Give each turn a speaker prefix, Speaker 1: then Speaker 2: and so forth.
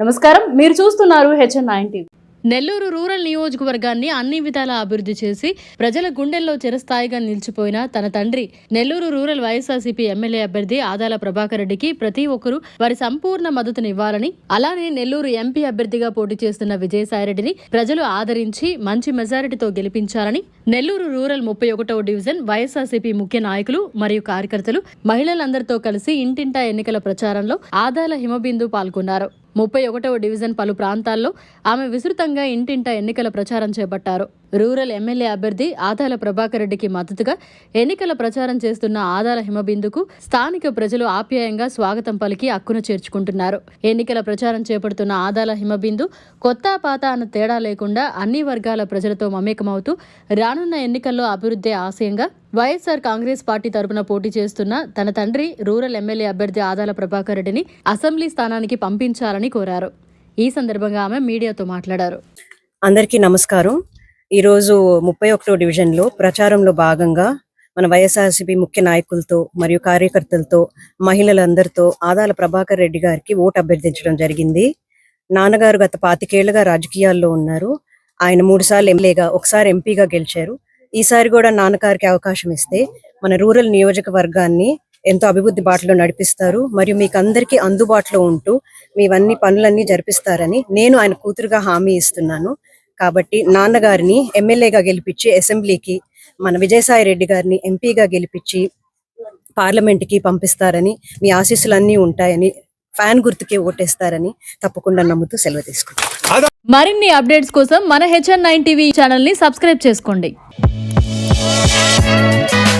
Speaker 1: నమస్కారం. మీరు చూస్తున్నారు HN nine TV.
Speaker 2: Nellore rural నియోజకవర్గాన్ని అన్ని విధాలా అభివృద్ధి చేసి ప్రజల గుండెల్లో చిరస్థాయిగా నిలిచిపోయిన తన తండ్రి నెల్లూరు రూరల్ వైఎస్ఆర్సీపీ ఎమ్మెల్యే అభ్యర్థి ఆదాల ప్రభాకర్ రెడ్డికి ప్రతి ఒక్కరూ వారి సంపూర్ణ మద్దతునివ్వాలని అలానే నెల్లూరు ఎంపీ అభ్యర్థిగా పోటీ చేస్తున్న విజయసాయిరెడ్డిని ప్రజలు ఆదరించి మంచి మెజారిటీతో గెలిపించాలని నెల్లూరు రూరల్ ముప్పై ఒకటవ డివిజన్ వైఎస్ఆర్సీపీ ముఖ్య నాయకులు మరియు కార్యకర్తలు మహిళలందరితో కలిసి ఇంటింటా ఎన్నికల ప్రచారంలో ఆదాల హిమబిందు పాల్గొన్నారు. ముప్పై ఒకటవ డివిజన్ పలు ప్రాంతాల్లో ఆమె విస్తృతంగా ఇంటింట ఎన్నికల ప్రచారం చేపట్టారు. రూరల్ ఎమ్మెల్యే అభ్యర్థి ఆదాల ప్రభాకర్ రెడ్డికి మద్దతుగా ఎన్నికల ప్రచారం చేస్తున్న ఆదాల హిమబిందుకు స్థానిక ప్రజలు ఆప్యాయంగా స్వాగతం పలికి హక్కును చేర్చుకుంటున్నారు. ఎన్నికల ప్రచారం చేపడుతున్న ఆదాల హిమబిందు కొత్త పాత అన్న తేడా లేకుండా అన్ని వర్గాల ప్రజలతో మమేకమవుతూ రానున్న ఎన్నికల్లో అభివృద్ధి ఆశయంగా వైఎస్ఆర్ కాంగ్రెస్ పార్టీ తరపున పోటీ చేస్తున్న తన తండ్రి రూరల్ ఎమ్మెల్యే అభ్యర్థి ఆదాల ప్రభాకర్ రెడ్డిని అసెంబ్లీ స్థానానికి పంపించాలని కోరారు. ఈ సందర్భంగా ఆమె మీడియాతో మాట్లాడారు.
Speaker 3: అందరికీ నమస్కారం. ఈరోజు ముప్పై ఒకటో డివిజన్లో ప్రచారంలో భాగంగా మన వైఎస్ఆర్సీపీ ముఖ్య నాయకులతో మరియు కార్యకర్తలతో మహిళలందరితో ఆదాల ప్రభాకర్ రెడ్డి గారికి ఓటు అభ్యర్థించడం జరిగింది. నాన్నగారు గత పాతికేళ్ళుగా రాజకీయాల్లో ఉన్నారు. ఆయన మూడు సార్లు ఎమ్మెల్యేగా ఒకసారి ఎంపీగా గెలిచారు. ఈసారి కూడా నాన్నగారికి అవకాశం ఇస్తే మన రూరల్ నియోజకవర్గాన్ని ఎంతో అభివృద్ధి బాటలో నడిపిస్తారు. మరియు మీకు అందరికీ అందుబాటులో ఉంటూ మీవన్నీ పనులన్నీ జరిపిస్తారని నేను ఆయన కూతురుగా హామీ ఇస్తున్నాను. కాబట్టి నాన్నగారిని ఎమ్మెల్యేగా గెలిపించి అసెంబ్లీకి మన విజయసాయి రెడ్డి గారిని ఎంపీగా గెలిపించి పార్లమెంట్కి పంపిస్తారని మీ ఆశీస్సులన్నీ ఉంటాయని ఫ్యాన్ గుర్తుకే ఓటేస్తారని తప్పకుండా నమ్ముతూ సెలవు తీసుకుంటాను
Speaker 2: మరిన్ని అప్డేట్స్ కోసం మన హెచ్ఎన్ నైన్ టీవీ ఛానల్ని సబ్స్క్రైబ్ చేసుకోండి. Thank